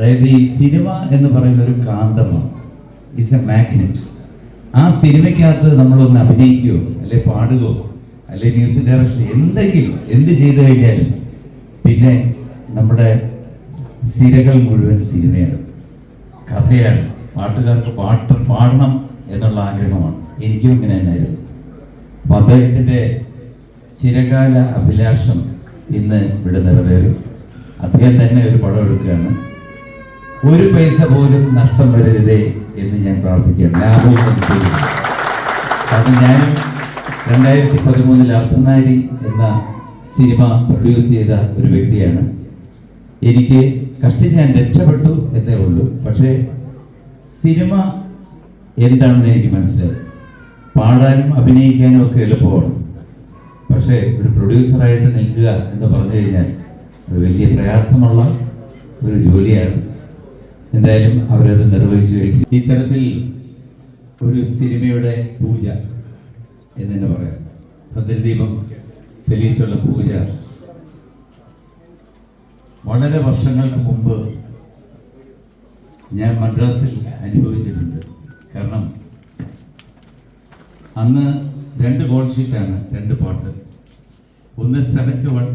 അതായത് ഈ സിനിമ എന്ന് പറയുന്ന ഒരു കാന്തമാണ് ഇറ്റ്സ് എ മാഗ്നറ്റ് ആ സിനിമയ്ക്കകത്ത് നമ്മളൊന്ന് അഭിനയിക്കുകയോ അല്ലെ പാടുകയോ അല്ലെ മ്യൂസിക് ഡയറക്ഷൻ എന്തെങ്കിലും എന്ത് ചെയ്തു കഴിഞ്ഞാലും പിന്നെ നമ്മുടെ സിരകൾ മുഴുവൻ സിനിമയാണ്. കഥയാണ്. പാട്ടുകാർക്ക് പാട്ട് പാടണം എന്നുള്ള ആഗ്രഹമാണ്. എനിക്കും ഇങ്ങനെ തന്നെയായിരുന്നു. അപ്പൊ അദ്ദേഹത്തിന്റെ ചിരകാല അഭിലാഷം ഇന്ന് ഇവിടെ നിറവേറി. അദ്ദേഹം തന്നെ ഒരു പടം എടുക്കുകയാണ്. ഒരു പൈസ പോലും നഷ്ടം വരരുതേ എന്ന് ഞാൻ പ്രാർത്ഥിക്കുകയാണ്. ലാഭവും. കാരണം ഞാനും രണ്ടായിരത്തി പതിമൂന്നിൽ അർദ്ധനാരി എന്ന സിനിമ പ്രൊഡ്യൂസ് ചെയ്ത ഒരു വ്യക്തിയാണ്. എനിക്ക് കഷ്ടിച്ച് ഞാൻ രക്ഷപ്പെട്ടു എന്നേ ഉള്ളൂ. പക്ഷേ സിനിമ എന്താണെന്ന് എനിക്ക് മനസ്സിലായി. പാടാനും അഭിനയിക്കാനും ഒക്കെ എളുപ്പമാണ്. പക്ഷേ ഒരു പ്രൊഡ്യൂസറായിട്ട് നിൽക്കുക എന്ന് പറഞ്ഞു കഴിഞ്ഞാൽ അത് വലിയ പ്രയാസമുള്ള ഒരു ജോലിയാണ്. എന്തായാലും അവരത് നിർവഹിച്ചു കഴിച്ചു. ഇത്തരത്തിൽ ഒരു സിനിമയുടെ പൂജ എന്ന് തന്നെ പറയാം. ഭദ്രദീപം തെളിയിച്ചുള്ള പൂജ. വളരെ വർഷങ്ങൾക്ക് മുമ്പ് ഞാൻ മദ്രാസിൽ അനുഭവിച്ചിട്ടുണ്ട്. കാരണം അന്ന് രണ്ട് ഗോൾ ഷീറ്റാണ് രണ്ട് പാട്ട് ഒന്ന് സെവൻ ടു വൺ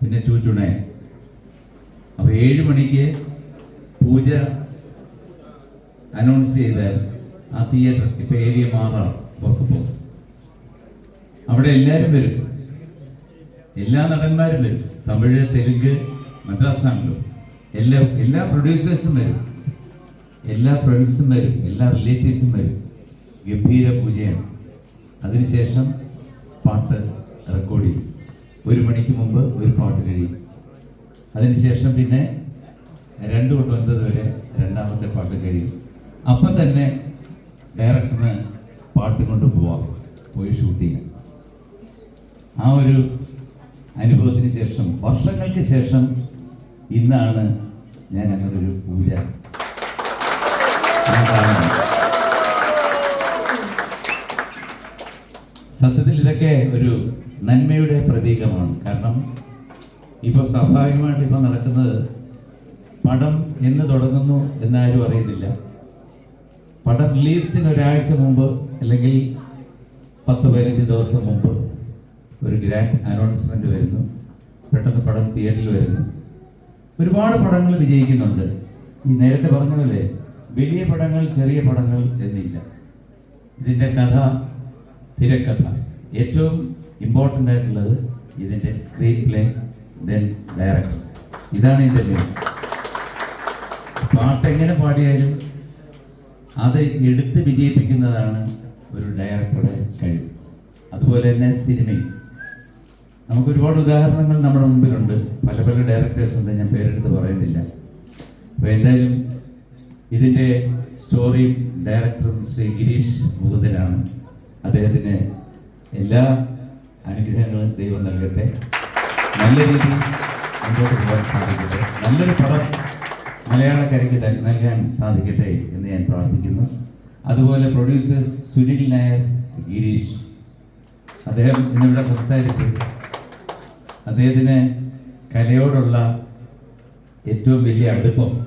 പിന്നെ ടു ടു നയൻ അപ്പോൾ ഏഴ് മണിക്ക് പൂജ അനൗൺസ് ചെയ്താൽ ആ തിയേറ്റർ ഇപ്പൊ ഏരിയ മാറാം. സപ്പോസ് അവിടെ എല്ലാവരും വരും. എല്ലാ നടന്മാരും വരും. തമിഴ് തെലുങ്ക് മദ്രാസാണല്ലോ എല്ലാ എല്ലാ പ്രൊഡ്യൂസേഴ്സും വരും. എല്ലാ ഫ്രണ്ട്സും വരും. എല്ലാ റിലേറ്റീവ്സും വരും. ഗംഭീര പൂജയാണ്. അതിനുശേഷം പാട്ട് റെക്കോർഡ് ചെയ്യും. ഒരു മണിക്ക് മുമ്പ് ഒരു പാട്ട് കഴിയും. അതിനുശേഷം പിന്നെ രണ്ട് തൊട്ട് ഒൻപത് വരെ രണ്ടാമത്തെ പാട്ട് കഴിയും. അപ്പം തന്നെ ഡയറക്ടറിന് പാട്ട് കൊണ്ട് പോവാം. പോയി ഷൂട്ട് ചെയ്യാം. ആ ഒരു അനുഭവത്തിന് ശേഷം വർഷങ്ങൾക്ക് ശേഷം ഇന്നാണ് ഞാൻ അങ്ങനെ ഒരു പൂജ സത്യത്തിൽ ഇതൊക്കെ ഒരു നന്മയുടെ പ്രതീകമാണ്. കാരണം ഇപ്പോൾ സ്വാഭാവികമായിട്ട് ഇപ്പോൾ നടക്കുന്നത് പടം എന്ന് തുടങ്ങുന്നു എന്നാരും അറിയുന്നില്ല. പടം റിലീസിന് ഒരാഴ്ച മുമ്പ് അല്ലെങ്കിൽ പത്ത് പതിനഞ്ച് ദിവസം മുമ്പ് ഒരു ഗ്രാൻഡ് അനൗൺസ്മെന്റ് വരുന്നു. പെട്ടെന്ന് പടം തിയേറ്ററിൽ വരുന്നു. ഒരുപാട് പടങ്ങൾ വിജയിക്കുന്നുണ്ട്. ഈ നേരത്തെ പറഞ്ഞ പോലെ വലിയ പടങ്ങൾ ചെറിയ പടങ്ങൾ എന്നില്ല. ഇതിന്റെ കഥ തിരക്കഥ. ഏറ്റവും ഇമ്പോർട്ടന്റ് ആയിട്ടുള്ളത് ഇതിന്റെ സ്ക്രീൻ പ്ലേ ദെൻ ഡയറക്ടർ ഇതാണ് ഇതിന്റെ പാട്ട് എങ്ങനെ പാടിയാലും അത് എടുത്ത് വിജയിപ്പിക്കുന്നതാണ് ഒരു ഡയറക്ടറുടെ കഴിവ്. അതുപോലെ തന്നെ സിനിമയും. നമുക്ക് ഒരുപാട് ഉദാഹരണങ്ങൾ നമ്മുടെ മുമ്പിലുണ്ട്. പല പല ഡയറക്ടേഴ്സ് ഉണ്ട് ഞാൻ പേരെടുത്ത് പറയുന്നില്ല. അപ്പോൾ എന്തായാലും ഇതിന്റെ സ്റ്റോറിയും ഡയറക്ടറും ശ്രീ ഗിരീഷ് മുകുന്ദനാണ്. അദ്ദേഹത്തിന് എല്ലാ അനുഗ്രഹങ്ങളും ദൈവം നൽകട്ടെ. നല്ല രീതിയിൽ മുന്നോട്ട് പോകാൻ സാധിക്കട്ടെ. നല്ലൊരു പടം മലയാളക്കരയ്ക്ക് ത- നൽകാൻ സാധിക്കട്ടെ എന്ന് ഞാൻ പ്രാർത്ഥിക്കുന്നു. അതുപോലെ പ്രൊഡ്യൂസേഴ്സ് സുനിൽ നായർ ഗിരീഷ് അദ്ദേഹം ഇന്നിവിടെ സംസാരിച്ചു. അദ്ദേഹത്തിന് കലയോടുള്ള ഏറ്റവും വലിയ അടുപ്പം